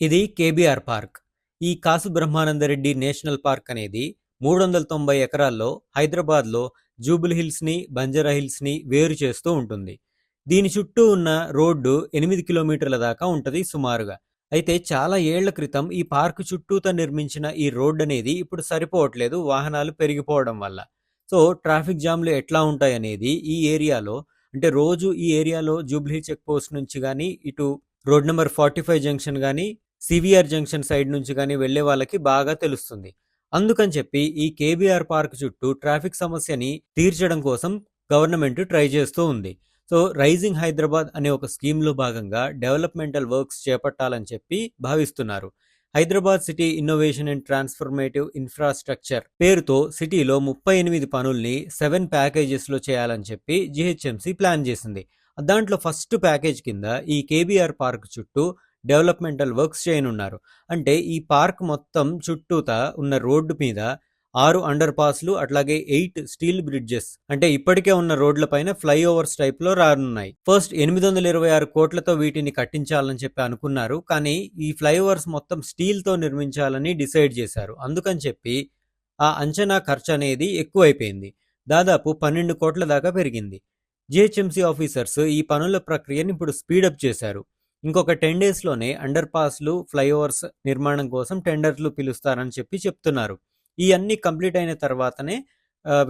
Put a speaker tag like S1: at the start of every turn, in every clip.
S1: ఇది KBR park. ఈ కాసు Brahmananda Reddy national park అనేది మూడు వందల తొంభై ఎకరాల్లో హైదరాబాద్లో జూబుల్ హిల్స్ని బంజారా హిల్స్ని వేరు చేస్తూ ఉంటుంది. దీని చుట్టూ ఉన్న రోడ్డు ఎనిమిది కిలోమీటర్ల దాకా ఉంటుంది సుమారుగా. అయితే చాలా ఏళ్ళ క్రితం ఈ పార్క్ చుట్టూతో నిర్మించిన ఈ రోడ్డు అనేది ఇప్పుడు సరిపోవట్లేదు వాహనాలు పెరిగిపోవడం వల్ల. సో ట్రాఫిక్ జామ్లు ఎట్లా ఉంటాయనేది ఈ ఏరియాలో అంటే రోజు ఈ ఏరియాలో జూబ్లీ చెక్ పోస్ట్ నుంచి కానీ ఇటు road number forty five junction కానీ సివిఆర్ జంక్షన్ సైడ్ నుంచి కానీ వెళ్ళే వాళ్ళకి బాగా తెలుస్తుంది. అందుకని చెప్పి ఈ కేబీఆర్ పార్క్ చుట్టూ ట్రాఫిక్ సమస్యని తీర్చడం కోసం గవర్నమెంట్ ట్రై చేస్తూ ఉంది. సో రైజింగ్ హైదరాబాద్ అనే ఒక స్కీమ్లో భాగంగా డెవలప్మెంటల్ వర్క్స్ చేపట్టాలని చెప్పి భావిస్తున్నారు. Hyderabad city innovation and transformative infrastructure పేరుతో సిటీలో ముప్పై ఎనిమిది పనుల్ని సెవెన్ ప్యాకేజెస్లో చేయాలని చెప్పి జిహెచ్ఎంసీ ప్లాన్ చేసింది. దాంట్లో ఫస్ట్ ప్యాకేజ్ కింద ఈ కేబీఆర్ పార్క్ చుట్టూ డెవలప్మెంటల్ వర్క్స్ చేయనున్నారు. అంటే ఈ పార్క్ మొత్తం చుట్టూతా ఉన్న రోడ్డు మీద ఆరు అండర్ పాస్లు అట్లాగే ఎయిట్ స్టీల్ బ్రిడ్జెస్ అంటే ఇప్పటికే ఉన్న రోడ్లపైన ఫ్లైఓవర్స్ టైప్లో రానున్నాయి. ఫస్ట్ ఎనిమిది వందల ఇరవై ఆరు కోట్లతో వీటిని కట్టించాలని చెప్పి అనుకున్నారు. కానీ ఈ ఫ్లైఓవర్స్ మొత్తం స్టీల్తో నిర్మించాలని డిసైడ్ చేశారు. అందుకని చెప్పి ఆ అంచనా ఖర్చు అనేది ఎక్కువైపోయింది. దాదాపు పన్నెండు కోట్ల దాకా పెరిగింది. జిహెచ్ఎంసీ ఆఫీసర్స్ ఈ పనుల ప్రక్రియను ఇప్పుడు స్పీడప్ చేశారు. ఇంకొక టెన్ డేస్లోనే అండర్ పాస్లు ఫ్లైఓవర్స్ నిర్మాణం కోసం టెండర్లు పిలుస్తారని చెప్పి చెప్తున్నారు. ఈ అన్ని కంప్లీట్ అయిన తర్వాతనే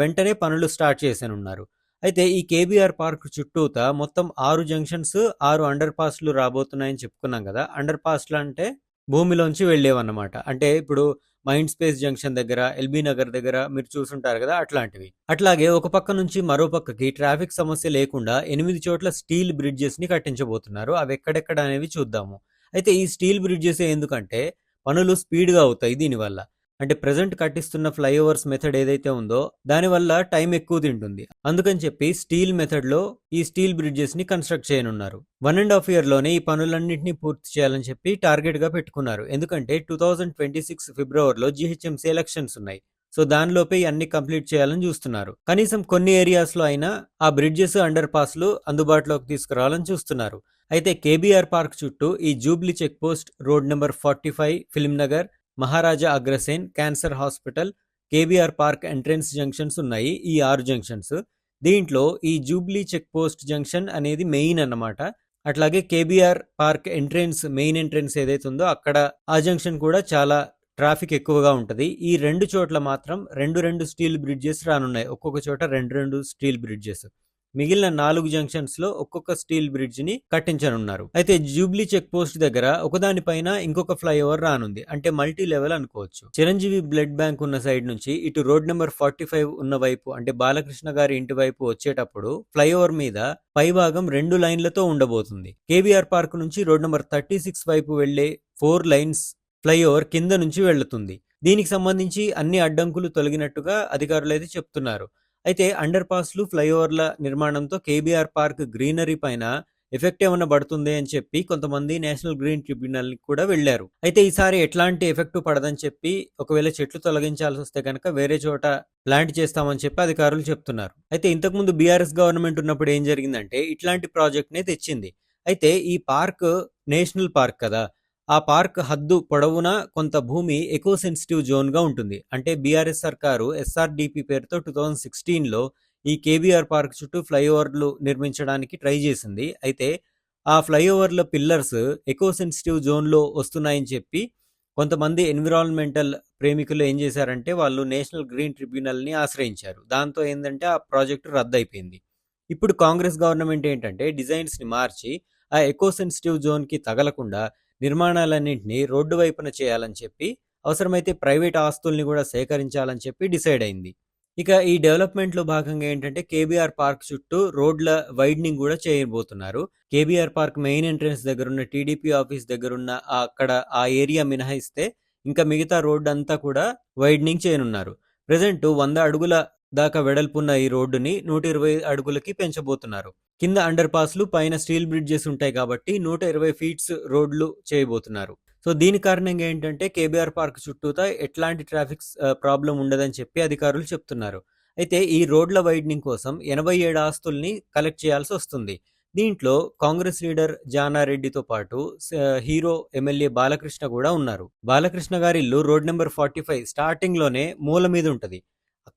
S1: వెంటనే పనులు స్టార్ట్ చేసేనున్నారు. అయితే ఈ కేబీఆర్ పార్క్ చుట్టూత మొత్తం ఆరు జంక్షన్స్ ఆరు అండర్ పాస్లు రాబోతున్నాయని చెప్పుకున్నాం కదా అండర్ పాస్లు అంటే భూమిలోంచి వెళ్ళేవన్నమాట. అంటే ఇప్పుడు మైండ్ స్పేస్ జంక్షన్ దగ్గర ఎల్బీ నగర్ దగ్గర మీరు చూసుంటారు కదా అట్లాంటివి. అట్లాగే ఒక పక్క నుంచి మరో పక్కకి ట్రాఫిక్ సమస్య లేకుండా ఎనిమిది చోట్ల స్టీల్ బ్రిడ్జెస్ని కట్టించబోతున్నారు. అవి ఎక్కడెక్కడ అనేవి చూద్దాము. అయితే ఈ స్టీల్ బ్రిడ్జెస్ ఎందుకంటే పనులు స్పీడ్గా అవుతాయి దీనివల్ల. అంటే ప్రజెంట్ కట్టిస్తున్న ఫ్లైఓవర్స్ మెథడ్ ఏదైతే ఉందో దానివల్ల టైం ఎక్కువ తింటుంది. అందుకని చెప్పి స్టీల్ మెథడ్లో ఈ స్టీల్ బ్రిడ్జెస్ని కన్స్ట్రక్ట్ చేయనున్నారు. వన్ అండ్ హాఫ్ ఇయర్లోనే ఈ పనులన్నింటినీ పూర్తి చేయాలని చెప్పి టార్గెట్గా పెట్టుకున్నారు. ఎందుకంటే టూ థౌజండ్ ట్వంటీ సిక్స్ ఫిబ్రవరిలో జిహెచ్ఎంసీ ఎలక్షన్స్ ఉన్నాయి. సో దానిలోపే అన్ని కంప్లీట్ చేయాలని చూస్తున్నారు. కనీసం కొన్ని ఏరియాస్లో అయినా ఆ బ్రిడ్జెస్ అండర్ పాస్లు అందుబాటులోకి తీసుకురావాలని చూస్తున్నారు. అయితే కేబీఆర్ పార్క్ చుట్టూ ఈ Jubilee check post road number forty five film Nagar Maharaja Agrasen cancer hospital KBR park entrance junctions ఉన్నాయి ఈ ఆరు జంక్షన్స్. దీంట్లో ఈ జూబ్లీ చెక్ పోస్ట్ జంక్షన్ అనేది మెయిన్ అన్నమాట. అట్లాగే KBR park entrance main entrance ఏదైతే ఉందో అక్కడ ఆ జంక్షన్ కూడా చాలా ట్రాఫిక్ ఎక్కువగా ఉంటుంది. ఈ రెండు చోట్ల మాత్రం రెండు రెండు స్టీల్ బ్రిడ్జెస్ రానున్నాయి. ఒక్కొక్క చోట రెండు రెండు స్టీల్ బ్రిడ్జెస్. మిగిలిన నాలుగు జంక్షన్స్లో ఒక్కొక్క స్టీల్ బ్రిడ్జ్ని కట్టించనున్నారు. అయితే జూబ్లీ చెక్ పోస్ట్ దగ్గర ఒకదానిపైన ఇంకొక ఫ్లైఓవర్ రానుంది. అంటే మల్టీ లెవెల్ అనుకోవచ్చు. చిరంజీవి బ్లడ్ బ్యాంక్ ఉన్న సైడ్ నుంచి ఇటు రోడ్ నెంబర్ ఫార్టీ ఫైవ్ ఉన్న వైపు అంటే బాలకృష్ణ గారి ఇంటి వైపు వచ్చేటప్పుడు ఫ్లైఓవర్ మీద పైభాగం రెండు లైన్లతో ఉండబోతుంది. కేబీఆర్ పార్క్ నుంచి రోడ్ నెంబర్ థర్టీ సిక్స్ వైపు వెళ్ళే ఫోర్ లైన్స్ ఫ్లైఓవర్ కింద నుంచి వెళ్తుంది. దీనికి సంబంధించి అన్ని అడ్డంకులు తొలగినట్టుగా అధికారులు అయితే చెప్తున్నారు. అయితే అండర్ పాస్లు ఫ్లైఓవర్ల నిర్మాణంతో కేబీఆర్ పార్క్ గ్రీనరీ పైన ఎఫెక్ట్ ఏమైనా పడుతుంది అని చెప్పి కొంతమంది నేషనల్ గ్రీన్ ట్రిబ్యునల్ కూడా వెళ్ళారు అయితే ఈసారి ఎట్లాంటి ఎఫెక్ట్ పడదని చెప్పి ఒకవేళ చెట్లు తొలగించాల్సి వస్తే కనుక వేరే చోట ప్లాంట్ చేస్తామని చెప్పి అధికారులు చెప్తున్నారు. అయితే ఇంతకుముందు బీఆర్ఎస్ గవర్నమెంట్ ఉన్నప్పుడు ఏం జరిగిందంటే ఇట్లాంటి ప్రాజెక్ట్ నే తెచ్చింది. అయితే ఈ పార్క్ నేషనల్ పార్క్ కదా ఆ పార్క్ హద్దు పొడవునా కొంత భూమి ఎకో సెన్సిటివ్ జోన్గా ఉంటుంది. అంటే బీఆర్ఎస్ సర్కారు ఎస్ఆర్డిపి పేరుతో టూ థౌజండ్ సిక్స్టీన్లో ఈ కేబీఆర్ పార్క్ చుట్టూ ఫ్లైఓవర్లు నిర్మించడానికి ట్రై చేసింది. అయితే ఆ ఫ్లైఓవర్ల పిల్లర్స్ ఎకో సెన్సిటివ్ జోన్లో వస్తున్నాయని చెప్పి కొంతమంది ఎన్విరాన్మెంటల్ ప్రేమికులు ఏం చేశారంటే వాళ్ళు నేషనల్ గ్రీన్ ట్రిబ్యునల్ని ఆశ్రయించారు. దాంతో ఏంటంటే ఆ ప్రాజెక్టు రద్దయిపోయింది. ఇప్పుడు కాంగ్రెస్ గవర్నమెంట్ ఏంటంటే డిజైన్స్ని మార్చి ఆ ఎకో సెన్సిటివ్ జోన్కి తగలకుండా నిర్మాణాలన్నింటినీ రోడ్డు వైపున చేయాలని చెప్పి అవసరమైతే ప్రైవేట్ ఆస్తుల్ని కూడా సేకరించాలని చెప్పి డిసైడ్ అయింది. ఇక ఈ డెవలప్మెంట్లో భాగంగా ఏంటంటే కేబీఆర్ పార్క్ చుట్టూ రోడ్ల వైడనింగ్ కూడా చేయబోతున్నారు. కేబీఆర్ పార్క్ మెయిన్ ఎంట్రన్స్ దగ్గర ఉన్న టీడీపీ ఆఫీస్ దగ్గర ఉన్న అక్కడ ఆ ఏరియా మినహాయిస్తే ఇంకా మిగతా రోడ్డు అంతా కూడా వైడనింగ్ చేయనున్నారు. ప్రజెంట్ వంద అడుగుల దాకా వెడల్పున్న ఈ రోడ్డుని నూట ఇరవై అడుగులకి పెంచబోతున్నారు. కింద అండర్ పాస్లు పైన స్టీల్ బ్రిడ్జెస్ ఉంటాయి కాబట్టి నూట ఇరవై ఫీట్స్ రోడ్లు చేయబోతున్నారు. సో దీని కారణంగా ఏంటంటే కేబీఆర్ పార్క్ చుట్టూతా ఎట్లాంటి ట్రాఫిక్ ప్రాబ్లం ఉండదని చెప్పి అధికారులు చెప్తున్నారు. అయితే ఈ రోడ్ల వైడనింగ్ కోసం ఎనభై ఏడు ఆస్తుల్ని కలెక్ట్ చేయాల్సి వస్తుంది. దీంట్లో కాంగ్రెస్ లీడర్ జానారెడ్డితో పాటు హీరో ఎమ్మెల్యే బాలకృష్ణ కూడా ఉన్నారు. బాలకృష్ణ గారి ఇల్లు రోడ్ నెంబర్ ఫార్టీ ఫైవ్ స్టార్టింగ్లోనే మూల మీద ఉంటుంది.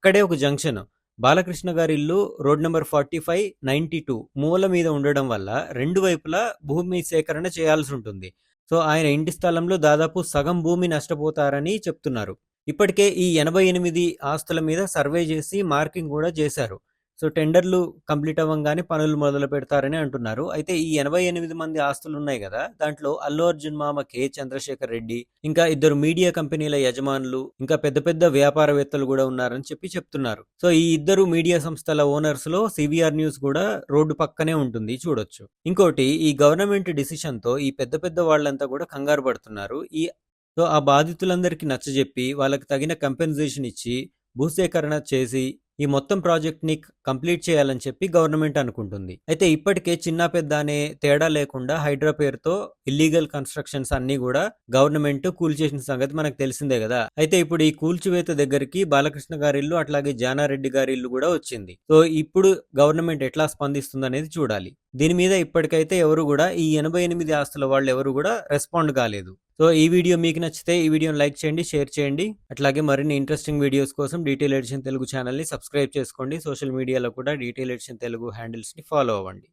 S1: అక్కడే ఒక జంక్షన్. బాలకృష్ణ గారి ఇల్లు road number forty five ninety two. మూల మీద ఉండడం వల్ల రెండు వైపులా భూమి సేకరణ చేయాల్సి ఉంటుంది. సో ఆయన ఇంటి స్థలంలో దాదాపు సగం భూమి నష్టపోతారని చెప్తున్నారు. ఇప్పటికే ఈ ఎనభై ఎనిమిది ఆస్తుల మీద సర్వే చేసి మార్కింగ్ కూడా చేశారు. సో టెండర్లు కంప్లీట్ అవ్వగానే పనులు మొదలు పెడతారని అంటున్నారు. అయితే ఈ ఎనభై ఎనిమిది మంది ఆస్తులు ఉన్నాయి కదా దాంట్లో అల్లు అర్జున్ మామ కె. చంద్రశేఖర్ రెడ్డి ఇంకా ఇద్దరు మీడియా కంపెనీల యజమానులు ఇంకా పెద్ద పెద్ద వ్యాపారవేత్తలు కూడా ఉన్నారని చెప్పి చెప్తున్నారు. సో ఈ ఇద్దరు మీడియా సంస్థల ఓనర్స్లో సివిఆర్ న్యూస్ కూడా రోడ్డు పక్కనే ఉంటుంది చూడొచ్చు. ఇంకోటి ఈ గవర్నమెంట్ డిసిషన్తో ఈ పెద్ద పెద్ద వాళ్ళంతా కూడా కంగారు పడుతున్నారు. ఈ సో ఆ బాధితులందరికీ నచ్చజెప్పి వాళ్ళకి తగిన కంపెన్సేషన్ ఇచ్చి భూసేకరణ చేసి ఈ మొత్తం ప్రాజెక్ట్ని కంప్లీట్ చేయాలని చెప్పి గవర్నమెంట్ అనుకుంటుంది. అయితే ఇప్పటికే చిన్న పెద్ద అనే తేడా లేకుండా హైడ్రా పేరుతో ఇల్లీగల్ కన్స్ట్రక్షన్స్ అన్ని కూడా గవర్నమెంట్ కూల్చేసిన సంగతి మనకు తెలిసిందే కదా. అయితే ఇప్పుడు ఈ కూల్చివేత దగ్గరికి బాలకృష్ణ గారి ఇల్లు అట్లాగే జానారెడ్డి గారి ఇల్లు కూడా వచ్చింది. సో ఇప్పుడు గవర్నమెంట్ ఎట్లా స్పందిస్తుంది అనేది చూడాలి. దీని మీద ఇప్పటికైతే ఎవరు కూడా ఈ ఎనభై ఎనిమిది ఆస్తుల వాళ్ళు ఎవరు కూడా రెస్పాండ్ కాలేదు. సో ఈ వీడియో మీకు నచ్చితే ఈ వీడియోని లైక్ చేయండి షేర్ చేయండి. అట్లాగే మరిన్ని ఇంట్రెస్టింగ్ వీడియోస్ కోసం డీటెయిల్ ఎడిషన్ తెలుగు ఛానల్ని సబ్స్క్రైబ్ చేసుకోండి. సోషల్ మీడియాలో కూడా డీటెయిల్ ఎడిషన్ తెలుగు హ్యాండిల్స్ని ఫాలో అవ్వండి.